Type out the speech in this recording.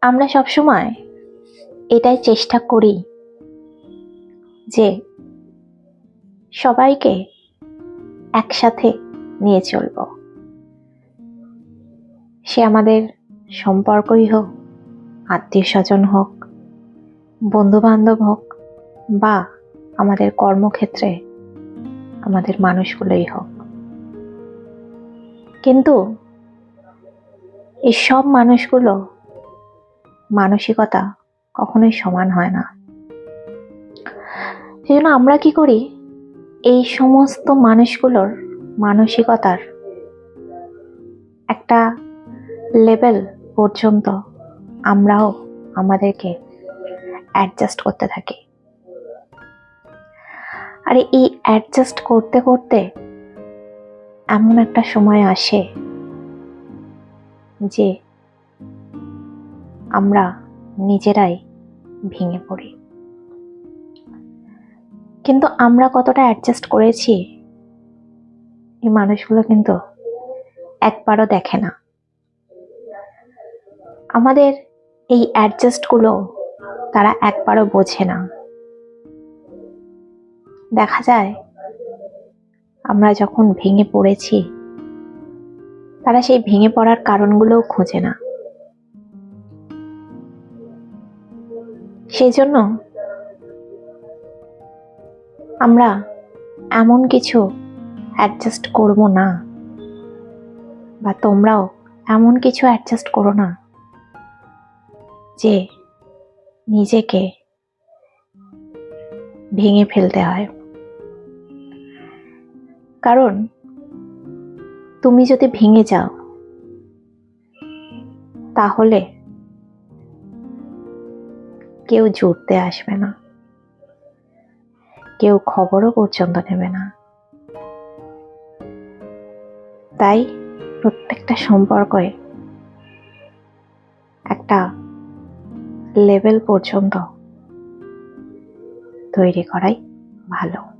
আমরা সবসময় এটাই চেষ্টা করি যে সবাইকে একসাথে নিয়ে চলব। সে আমাদের সম্পর্কই হোক আত্মীয় স্বজন হোক বন্ধু বান্ধব হোক বা আমাদের কর্মক্ষেত্রে আমাদের মানুষগুলোই হোক। কিন্তু এই সব মানুষগুলো মানসিকতা কখনোই সমান হয় না। সেই জন্য আমরা কি করি? এই সমস্ত মানুষগুলোর মানসিকতার একটা লেভেল পর্যন্ত আমরাও আমাদেরকে অ্যাডজাস্ট করতে থাকি। আর এই অ্যাডজাস্ট করতে করতে এমন একটা সময় আসে যে আমরা নিজেরাই ভেঙে পড়ি। কিন্তু আমরা কতটা অ্যাডজাস্ট করেছি, এই মানুষগুলো কিন্তু একবারও দেখে না। আমাদের এই অ্যাডজাস্টগুলো তারা একবারও বোঝে না। দেখা যায়, আমরা যখন ভেঙে পড়েছি তারা সেই ভেঙে পড়ার কারণগুলোও খোঁজে না। সেই জন্য আমরা এমন কিছু অ্যাডজাস্ট করব না বা তোমরাও এমন কিছু অ্যাডজাস্ট করো না যে নিজেকে ভেঙে ফেলতে হয়। কারণ তুমি যদি ভেঙে যাও, তাহলে কেউ জুড়তে আসবে না। কেউ খবরও পর্যন্ত নেবে না। তাই প্রত্যেকটা সম্পর্কে একটা লেভেল পর্যন্ত তৈরি করাই ভালো।